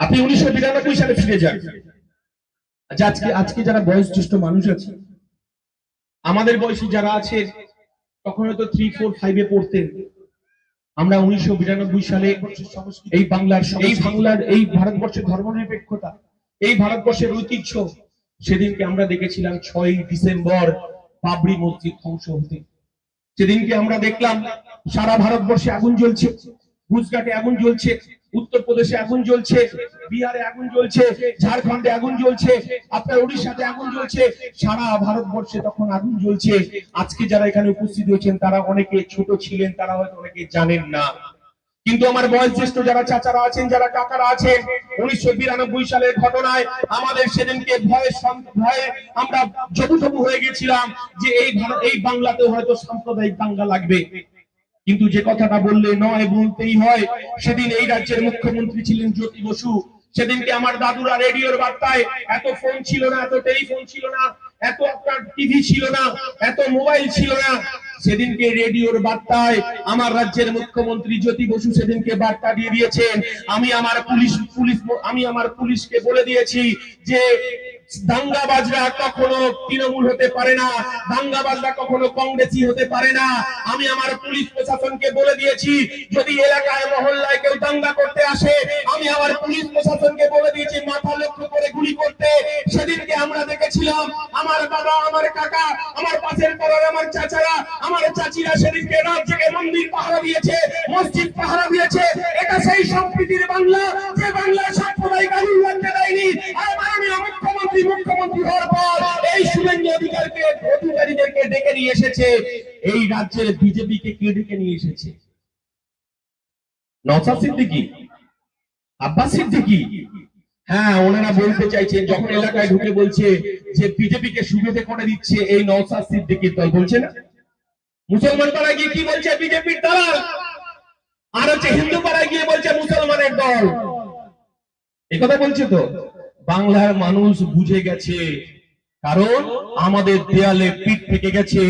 আপনি উনিশশো বিরানব্বই সালে ফিরে যান। আচ্ছা আজকে আজকে যারা বয়সজ্যেষ্ঠ মানুষ আছে, আমাদের বয়সী যারা আছে, তখন হয়তো থ্রি ফোর ফাইভে পড়তেন। আমরা উনিশশো বিরানব্বই সালে এই বাংলার এই বাংলার এই ভারতবর্ষের ধর্মনিরপেক্ষতা, এই ভারতবর্ষের ঐতিহ্য, সেদিনকে আমরা দেখেছিলাম ছয় ডিসেম্বর বাবরি মসজিদ ধ্বংস হতে। সেদিনকে আমরা দেখলাম সারা ভারতবর্ষে আগুন জ্বলছে। গুজরাটে আগুন জ্বলছে, উত্তরপ্রদেশে আগুন জ্বলছে, বিহারে আগুন জ্বলছে, ঝাড়খণ্ডে আগুন জ্বলছে, আপনার উড়িষ্যাতে আগুন জ্বলছে, সারা ভারতবর্ষে তখন আগুন জ্বলছে। আজকে যারা এখানে উপস্থিত হয়েছেন, তারা অনেকে ছোট ছিলেন, তারা হয়তো অনেকে জানেন না। কিন্তু আমার বয়োজ্যেষ্ঠ যারা চাচারা আছেন, যারা কাকারা আছেন, উনিশশো বিরানব্বই সালের ঘটনায় আমাদের সেদিনকে ভয়ে ভয়ে আমরা জবু হয়ে গেছিলাম যে এই এই বাংলাতেও হয়তো সাম্প্রদায়িক দাঙ্গা লাগবে। কিন্তু যে কথাটা বললে নয় বলতেই হয়। সেদিন এই রাজ্যের মুখ্যমন্ত্রী ছিলেন জ্যোতি বসু। সেদিনকে আমার দাদুরা রেডিওর বার্তায়, এত ফোন ছিল না, এত টেলিফোন ছিল না, এত আপনার টিভি ছিল না, এত মোবাইল ছিল না। সেদিনকে রেডিওর বার্তায় আমার রাজ্যের মুখ্যমন্ত্রী জ্যোতি বসু সেদিনকে বার্তা দিয়ে দিয়েছেন। আমি আমার পুলিশ পুলিশ, আমি আমার পুলিশকে বলে দিয়েছি যে দাঙ্গাবাজরা কখনো তৃণমূল হতে পারে না, দাঙ্গাবাজরা কখনো কংগ্রেসি হতে পারে না। আমি আমার পুলিশ প্রশাসনকে বলে দিয়েছি, যদি এলাকায় মহল্লায় কেউ দাঙ্গা করতে আসে, আমি আমার পুলিশ প্রশাসনকে বলে দিয়েছি, মাথা লক্ষ্য করে গুলি করতে। সেদিনকে আমরা দেখেছিলাম, আমার বাবা, আমার কাকা, আমার পাশের পাড়ার আমার চাচারা, আমার চাচিরা সেদিনকে রাত জেগে মন্দির পাহারা দিয়েছে, মসজিদ পাহারা দিয়েছে। এটা সেই সম্প্রীতির বাংলা, যে বাংলা সাম্প্রদায়িক লাগতে দেয়নি। আর মাননীয় মুখ্যমন্ত্রী মুখ্যমন্ত্রী হওয়ার পর এই শুভেন্দু অধিকারকে, অধিকারীদেরকে ডেকে নিয়ে এসেছে। এই রাজ্যের কে ডেকে নিয়ে এসেছে? নওশাদ সিদ্দিকী? আব্বাস সিদ্দিকী? হ্যাঁ ওনারা বলতে চাইছেন, যখন এলাকায় ঢুকে বলছে যে সুবিধে করে দিচ্ছে এই নওশাদ সিদ্দিকীর বলছে না? মুসলমান পাড়ায় গিয়ে কি বলছে বিজেপির দালাল? আর হচ্ছে হিন্দু পাড়ায় গিয়ে বলছে মুসলমানের দল। এই কথা বলছে তো? বাংলার মানুষ বুঝে গেছে। কারণ আমাদের দেয়ালে পিঠ থেকে গেছে।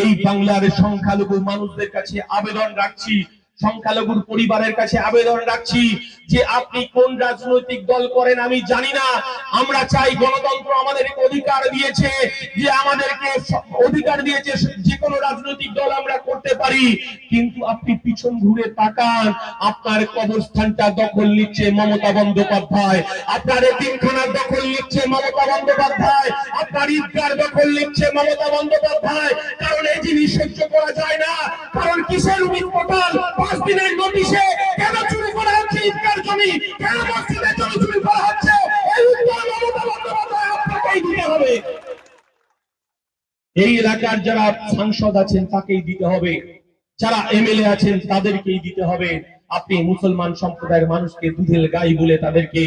এই বাংলার সংখ্যালঘু মানুষদের কাছে আবেদন রাখছি। সংখ্যালঘুর পরিবারের কাছে আবেদন রাখছি। যে আপনি কোন রাজনৈতিক দল করেন আমি জানি না। আমরা চাই গণতন্ত্র আমাদের অধিকার দিয়েছে, যে আমাদেরকে অধিকার দিয়েছে, যে কোনো রাজনৈতিক দল আমরা করতে পারি। কিন্তু আপনি পিছন ঘুরে তাকান, আপনার কবরস্থানটা দখল নিচ্ছে মমতা বন্দ্যোপাধ্যায়। আপনার এতিমখানার দখল নিচ্ছে মমতা বন্দ্যোপাধ্যায়। আপনার ঈদগার দখল নিচ্ছে মমতা বন্দ্যোপাধ্যায়। কারণ এই জিনিস সহ্য করা যায় না। কারণ কিসের উমিদ পোর্টাল পাঁচ দিনের নোটিশে কেন মসজিদের চুরি করা হচ্ছে, এই উত্তর মমতা বন্দ্যোপাধ্যায় আপনাকেই দিতে হবে। এই এলাকার যারা সাংসদ আছেন, তাকেই দিতে হবে। যারা এমএলএ আছেন, তাদেরকেই দিতে হবে। আপনি মুসলমান সম্প্রদায়ের মানুষকে দুধের গাই বলে তাদেরকে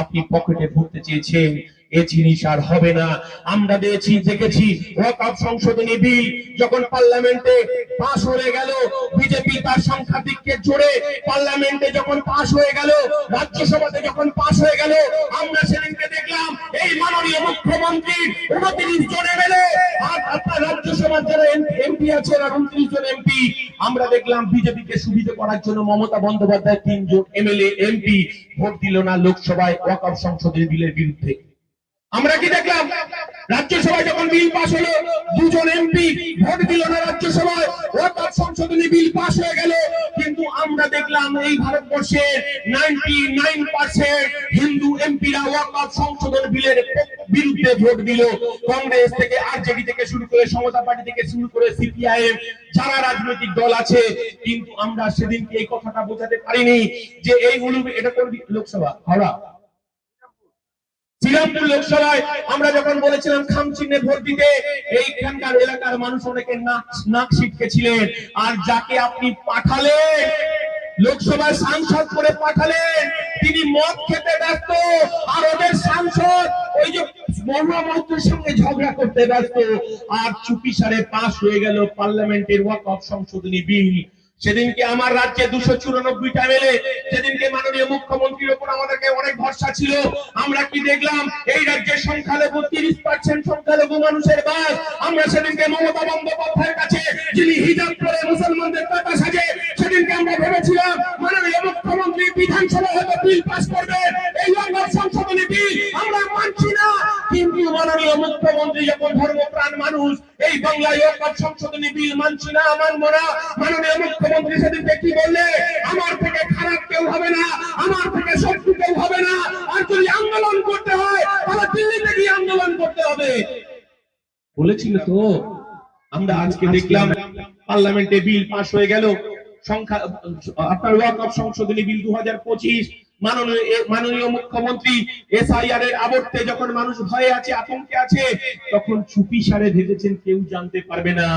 আপনি পকেটে ভরতে চেয়েছেন। এ জিনিস আর হবে না। আমরা দিয়েছি, দেখেছি। ওয়াকফ সংশোধনী বিল যখন পার্লামেন্টে পাশ হয়ে গেল, বিজেপি তার সংখ্যাধিক্যে জোরে পার্লামেন্টে যখন পাশ হয়ে গেল, রাজ্যসভাতে যখন পাশ হয়ে গেল, আমরা সেদিনকে দেখলাম এই মাননীয় মুখ্যমন্ত্রী উনত্রিশ জন এমএলএ আর আপনার রাজ্যসভার যারা এমপি আছে উনত্রিশ জন এমপি। আমরা দেখলাম বিজেপিকে সুবিধা করার জন্য মমতা বন্দ্যোপাধ্যায় তিনজন এমএলএ, এমপি। ভোট দিল না লোকসভায় ওয়াকফ সংশোধনী বিলের বিরুদ্ধে। আমরা কি দেখলাম? রাজ্যসভায় যখন বিল পাশ হলো, দুজন এমপি ভোট দিল না রাজ্যসভায়। ওয়াকফ সংশোধনী বিল পাশ হয়ে গেল। কিন্তু আমরা দেখলাম এই ভারতবর্ষে নাইনটি নাইন পার্সেন্ট হিন্দু এমপিরা ওয়াকফ সংশোধন বিলের বিরুদ্ধে ভোট দিল। কংগ্রেস থেকে আরজেডি থেকে শুরু করে সমতা পার্টি থেকে শুরু করে সিপিআইএম যারা রাজনৈতিক দল আছে, কিন্তু আমরা সেদিনকে এই কথাটা বোঝাতে পারিনি যে এই এটা কোন লোকসভা? হাওড়া? শ্রীরামপুর লোকসভায় আমরা যখন বলেছিলাম খাম চিহ্নে ভোট দিতে, এইখানকার এলাকার মানুষ অনেকে নাক নাক ছিটকেছিলেন। আর যাকে আপনি পাঠালেন লোকসভায় সাংসদ করে পাঠালেন, তিনি মদ খেতে ব্যস্ত, আর ওদের সাংসদ ওই যে মহুয়া মৈত্রের সঙ্গে ঝগড়া করতে ব্যস্ত। আর চুপি সারে পাশ হয়ে গেল পার্লামেন্টের ওয়াকফ সংশোধনী বিল। সেদিনকে আমার রাজ্যে দুশো চুরানব্বইটা এমএলএ সেদিনকে মাননীয় মুখ্যমন্ত্রীর উপর আমাদেরকে অনেক ভরসা ছিল। আমরা কি দেখলাম? এই রাজ্যের সংখ্যালঘু তিরিশ পার্সেন্ট সংখ্যালঘু মানুষের বাস। আমরা সেদিনকে মমতা বন্দ্যোপাধ্যায়ের কাছে, যিনি হিজাব করে মুসলমানদের টাকা সাজে, সেদিনকে আমরা ভেবেছিলাম, মাননীয় মুখ্যমন্ত্রী বিধানসভা হয়তো বিল পাস করবে। এই সংশোধনী বিল আমরা মানছি না। কিন্তু মাননীয় মুখ্যমন্ত্রী যখন ধর্মপ্রাণ মানুষ, এই বাংলায় সংশোধনী বিল মানছি না, মানবো না। মাননীয় মুখ্যমন্ত্রী সেদিনকে কি বললে? আমার থেকে খারাপ কেউ হবে না আমার থেকে শত্রু কেউ হবে না। আর যদি আন্দোলন করতে হয় তাহলে দিল্লিতে গিয়ে আন্দোলন করতে হবে। বলেছিল তো আমরা আজকে দেখলাম পার্লামেন্টে বিল পাশ হয়ে গেল। সংখ্যা আপনার ওয়াকফ সংশোধনী বিল দু হাজার পঁচিশ মাননীয় মুখ্যমন্ত্রী এসআইআর এর আবর্তে যখন মানুষ ভয়ে আছে আতঙ্কে আছে তখন চুপি সারে ভেবেছেন কেউ জানতে পারবে না।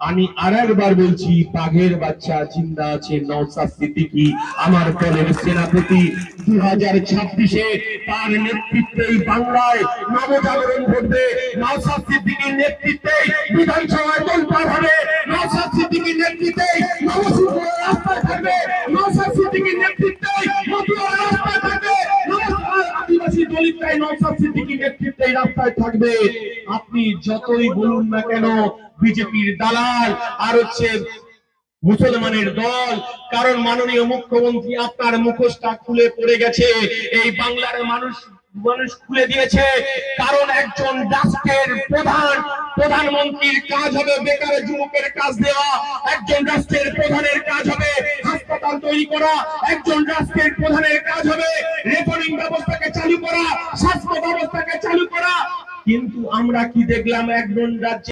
আমি আর একবার বলছি, বাঘের বাচ্চা জিন্দা আছে নওসাদ সিদ্দিকী, আমার দলের সেনাপতি। দু হাজার ছাব্বিশে তার নেতৃত্বেই বাংলায় নবজাগরণ ঘটবে। সিদ্দিকীর নেতৃত্বে বিধানসভায় হবে। সিদ্দিকীর নেতৃত্বে সিদ্দিকীর নেতৃত্বে আদিবাসী দলিতরাই নওসাদ সিদ্দিকীর নেতৃত্বে রাস্তায় থাকবে। আপনি যতই বলুন না কেন বিজেপির দালাল আর হচ্ছে মুসলমানের দল। কারণ মাননীয় মুখ্যমন্ত্রী আপনার মুখোশটা খুলে পড়ে গেছে। এই বাংলার মানুষ মানুষ খুলে দিয়েছে। কারণ একজন রাষ্ট্রের প্রধান, প্রধানমন্ত্রীর কাজ হবে বেকার যুবকের কাজ দেওয়া। একজন রাষ্ট্রের প্রধানের কাজ হবে হাসপাতাল তৈরি করা। একজন রাষ্ট্রের প্রধানের কাজ হবে রেকর্ডিং ব্যবস্থাকে চালু করা, স্বাস্থ্য ব্যবস্থাকে চালু করা। কিন্তু আমরা কি দেখলাম একজন রাজ্যে